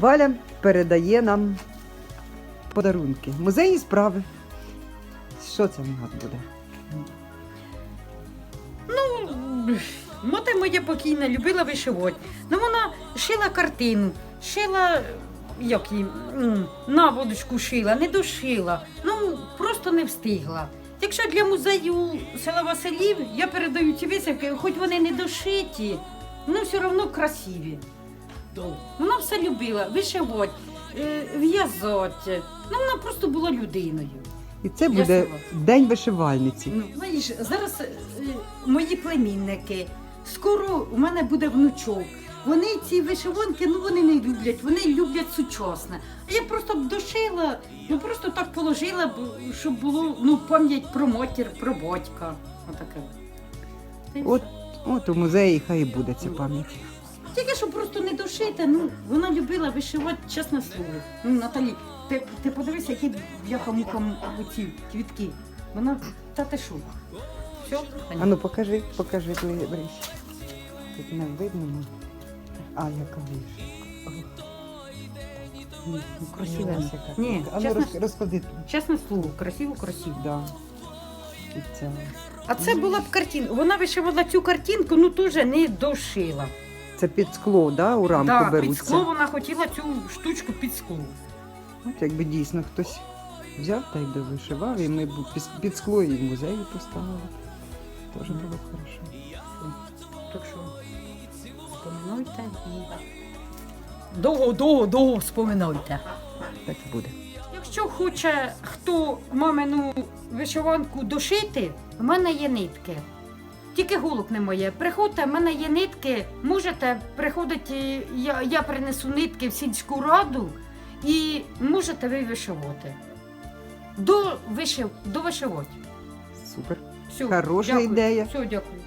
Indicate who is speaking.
Speaker 1: Валя передає нам подарунки. Музейні справи. Що це в нас буде?
Speaker 2: Мати моя покійна любила вишивати. Ну вона шила картину, шила як її, наводочку шила, не дошила. Ну просто не встигла. Якщо для музею села Василів я передаю ці висівки, хоч вони не дошиті, ну все одно красиві. Вона все любила вишивати, е, в'язати. Ну вона просто була людиною.
Speaker 1: І це буде. День вишивальниці.
Speaker 2: Ну, знаєш, зараз е, мої племінники, скоро у мене буде внучок. Вони ці вишиванки, ну вони не люблять, вони люблять сучасне. А я просто б дошила, ну просто так положила, щоб було ну, пам'ять про матір, про батька. Отаке.
Speaker 1: От, от у музеї хай і буде ця пам'ять.
Speaker 2: Тільки що просто не дошити, ну вона любила вишивати, чесне слово. Ну, Наталі, ти, ти подивись, які бляха мукам ці квітки. Вона, та ти що? Все?
Speaker 1: А ну покажи, покажи, бли- ближче. Тут не видно. ну. А, яка вишивка. Ну,
Speaker 2: Ні,
Speaker 1: А ну
Speaker 2: чесно-
Speaker 1: роз- розклади тут.
Speaker 2: Чесне слово, красиво, красиво.
Speaker 1: Да. І ця.
Speaker 2: А це була б картинка. Вона вишивала цю картинку, ну теж не дошила.
Speaker 1: Це під скло, да, у рамку
Speaker 2: Так,
Speaker 1: беруться.
Speaker 2: під скло вона хотіла цю штучку під скло.
Speaker 1: От якби дійсно хтось взяв та й би вишивав, і ми б під- скло і в музеї поставили. Теж було б хорошо.
Speaker 2: Так що споминайте і довго, довго, довго споминайте.
Speaker 1: Так і буде.
Speaker 2: Якщо хоче хто мамину вишиванку дошити, в мене є нитки. Тільки голок не моє. Приходьте, в мене є нитки. Можете приходити, я, я принесу нитки в сільську раду і можете ви вишивати. До, вишив, до вишивати.
Speaker 1: Супер.
Speaker 2: Все,
Speaker 1: Хороша
Speaker 2: дякую.
Speaker 1: ідея.
Speaker 2: Все, дякую.